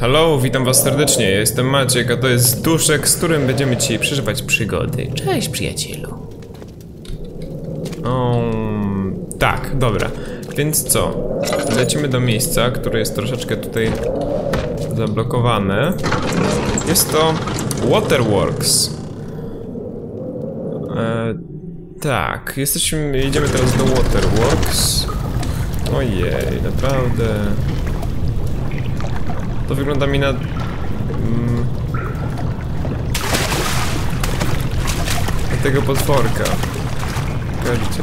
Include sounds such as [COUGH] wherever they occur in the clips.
Hello, witam was serdecznie, ja jestem Maciek, a to jest Duszek, z którym będziemy dzisiaj przeżywać przygody. Cześć przyjacielu. Um, tak, dobra. Więc co? Lecimy do miejsca, które jest troszeczkę tutaj zablokowane. Jest to Waterworks. E, tak, jesteśmy, jedziemy teraz do Waterworks. Ojej, naprawdę. To wygląda mi na... Mm, na tego potworka. Kojarzycie.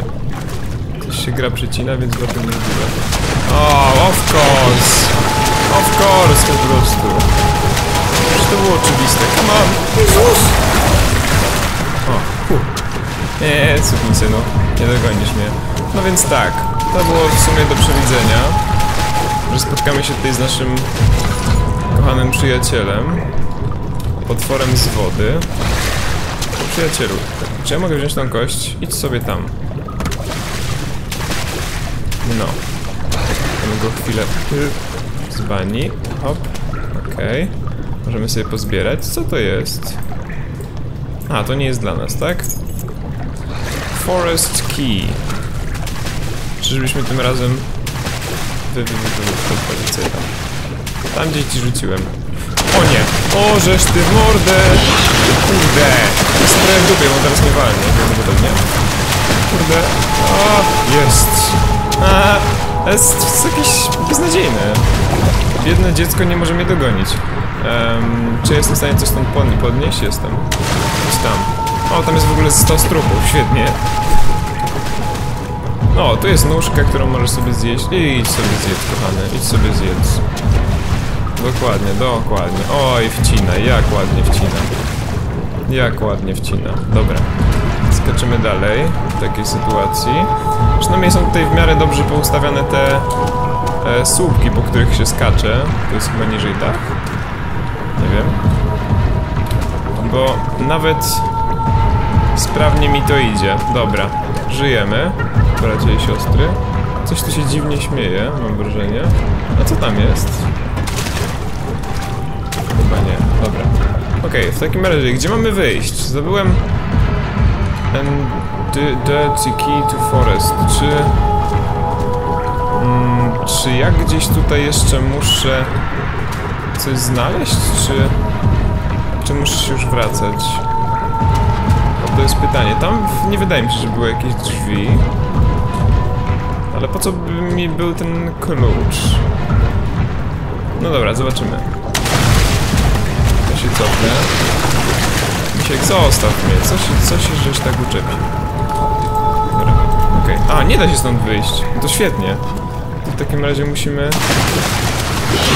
Coś się gra przycina, więc warto nie używać. O, of course! Of course, po prostu. Przecież to było oczywiste. Come on! Jezus! O, hu. Nie, nie, synu. Nie dogonisz mnie. No więc tak. To było w sumie do przewidzenia. Że spotkamy się tutaj z naszym kochanym przyjacielem. Potworem z wody. Przyjacielu, czy ja mogę wziąć tą kość? Idź sobie tam. No. Mamy go chwilę z bani. Hop. Okej. Okay. Możemy sobie pozbierać. Co to jest? A, to nie jest dla nas, tak? Forest Key. Czyżbyśmy tym razem... Wy, wy, wy, wy, wy, wy, tam. Tam gdzieś ci rzuciłem. O nie! O, żeż ty mordę! Kurde! Jest trochę w dupie, bo teraz nie walnie, prawdopodobnie. Kurde. O, jest. A, jest, jest jakieś beznadziejne. Biedne dziecko nie może mnie dogonić. Um, czy jestem w stanie coś stąd podnieść? Jestem. Idź tam. O, tam jest w ogóle 100 strupów, świetnie. No, tu jest nóżka, którą możesz sobie zjeść. I idź sobie zjedz, kochany. Idź sobie zjedz. Dokładnie, dokładnie. Oj, wcina, jak ładnie wcina. Jak ładnie wcina. Dobra. Skaczymy dalej w takiej sytuacji. Przynajmniej są tutaj w miarę dobrze poustawiane te e, słupki, po których się skacze. To jest chyba niżej dach. Nie wiem. Bo nawet sprawnie mi to idzie. Dobra. Żyjemy, bracia i siostry. Coś tu się dziwnie śmieje, mam wrażenie. A co tam jest? Okej, okay, w takim razie, gdzie mamy wyjść? Zdobyłem... Dirty key to forest. Czy... Mm, czy ja gdzieś tutaj jeszcze muszę coś znaleźć, czy... Czy muszę się już wracać? No to jest pytanie. Tam nie wydaje mi się, że były jakieś drzwi. Ale po co by mi był ten klucz? No dobra, zobaczymy się cofnę. Misiek, zostaw mnie. Co się, co się żeś tak uczepił? Dobra, okej. Okay. A, nie da się stąd wyjść. No to świetnie. To w takim razie musimy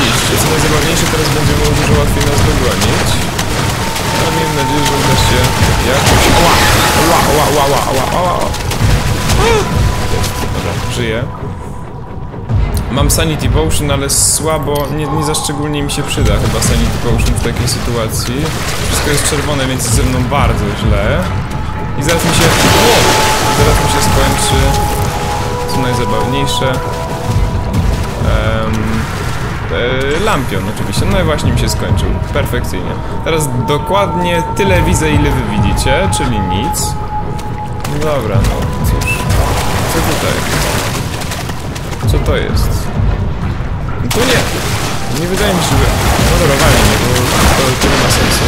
iść. Co najzabawniejsze, teraz będzie było dużo łatwiej nas dogonić. Ale miejmy nadzieję, że uda się jakoś... Ła! Ła, ła, ła, ła, ła, ła, ła. Dobra, żyję. Mam Sanity Potion, ale słabo, nie, nie za szczególnie mi się przyda chyba Sanity Potion w takiej sytuacji. Wszystko jest czerwone, więc ze mną bardzo źle. I zaraz mi się... O! Zaraz mi się skończy... Co najzabawniejsze... Um, lampion oczywiście, no i właśnie mi się skończył. Perfekcyjnie. Teraz dokładnie tyle widzę, ile wy widzicie, czyli nic. No dobra, no cóż. Co tutaj? Co to jest? No to nie. Nie wydaje mi się, że... Bo to, to nie ma sensu.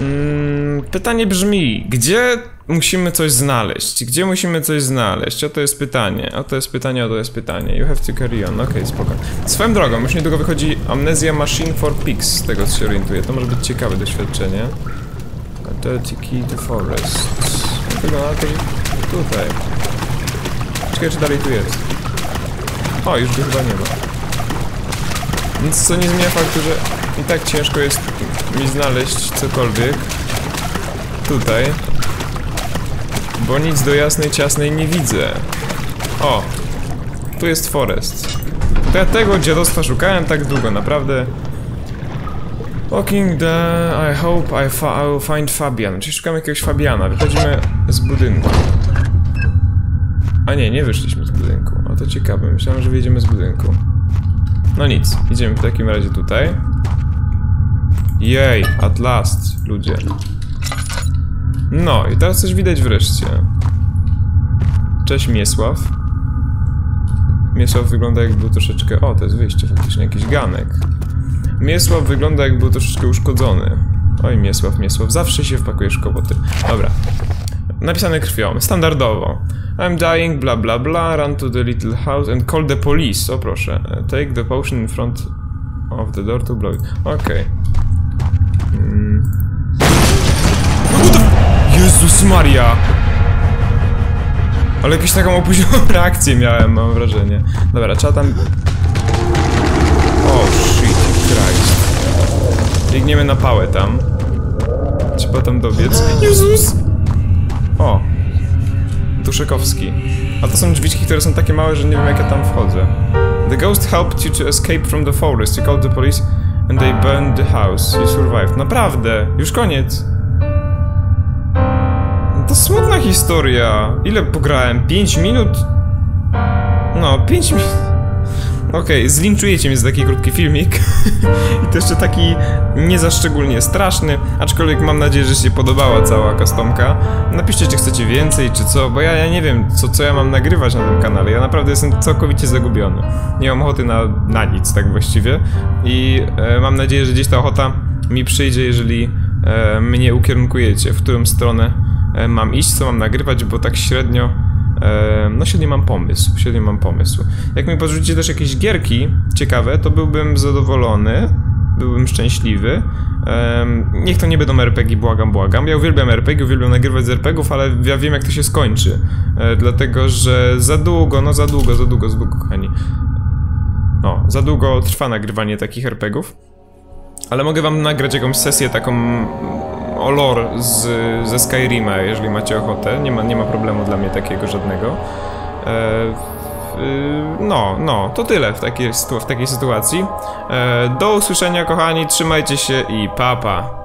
Mm, pytanie brzmi, gdzie musimy coś znaleźć? Gdzie musimy coś znaleźć? Oto jest pytanie, oto jest pytanie, oto jest pytanie. You have to carry on, okej, okay, spoko. Swoją drogą, już niedługo wychodzi Amnesia Machine for Pigs, z tego co się orientuję. To może być ciekawe doświadczenie. A dirty key to forest. Wygląda to, tutaj. Czy dalej tu jest. O, już go chyba nie ma. Nic co nie zmienia faktu, że i tak ciężko jest mi znaleźć cokolwiek tutaj. Bo nic do jasnej, ciasnej nie widzę. O! Tu jest forest. To ja tego dziadostwa szukałem tak długo, naprawdę. Walking the... I hope I, I will find Fabian. Czyli szukamy jakiegoś Fabiana. Wychodzimy z budynku. A nie, nie wyszliśmy z budynku. O to ciekawe, myślałem, że wyjdziemy z budynku. No nic, idziemy w takim razie tutaj. Jej, at last, ludzie. No, i teraz coś widać wreszcie. Cześć Miesław. Miesław wygląda jakby był troszeczkę... O, to jest wyjście faktycznie, jakiś ganek. Miesław wygląda jakby był troszeczkę uszkodzony. Oj, Miesław, Miesław, zawsze się wpakujesz w kłopoty. Dobra. Napisane krwią, standardowo. I'm dying, bla bla bla, run to the little house and call the police. O proszę. Take the potion in front of the door to blow it. Okej. Mm. What the- Jezus Maria! Ale jakąś taką opóźnioną [LAUGHS] reakcję miałem, mam wrażenie. Dobra, trzeba tam... O, shit, Christ. Biegniemy na pałę tam. Trzeba tam dobiec. Jezus! O! Duszekowski. A to są drzwiczki, które są takie małe, że nie wiem jak ja tam wchodzę. The ghost helped you to escape from the forest. You called the police and they burned the house. You survived. Naprawdę! Już koniec! To smutna historia. Ile pograłem? 5 minut? No, 5 minut. Okej, zlinczujecie mnie za taki krótki filmik. [LAUGHS] I to jeszcze taki nie za szczególnie straszny, aczkolwiek mam nadzieję, że się podobała cała customka. Napiszcie, czy chcecie więcej, czy co, bo ja, ja nie wiem, co, co ja mam nagrywać na tym kanale. Ja naprawdę jestem całkowicie zagubiony. Nie mam ochoty na, na nic, tak właściwie. I e, mam nadzieję, że gdzieś ta ochota mi przyjdzie, jeżeli e, mnie ukierunkujecie, w którą stronę e, mam iść, co mam nagrywać, bo tak średnio No średnio mam pomysł, średnio mam pomysł. Jak mi podrzucicie też jakieś gierki ciekawe, to byłbym zadowolony, byłbym szczęśliwy. Niech to nie będą RPG, błagam, błagam. Ja uwielbiam RPG, uwielbiam nagrywać z RPGów, ale ja wiem jak to się skończy. E, Dlatego, że za długo, no za długo, za długo, za długo, kochani. No, za długo trwa nagrywanie takich RPGów. Ale mogę wam nagrać jakąś sesję taką o lore z, ze Skyrima, jeżeli macie ochotę. Nie ma, nie ma problemu dla mnie takiego żadnego. E, w- no, no, to tyle w takiej, w takiej sytuacji. E, do usłyszenia, kochani, trzymajcie się i papa. Pa.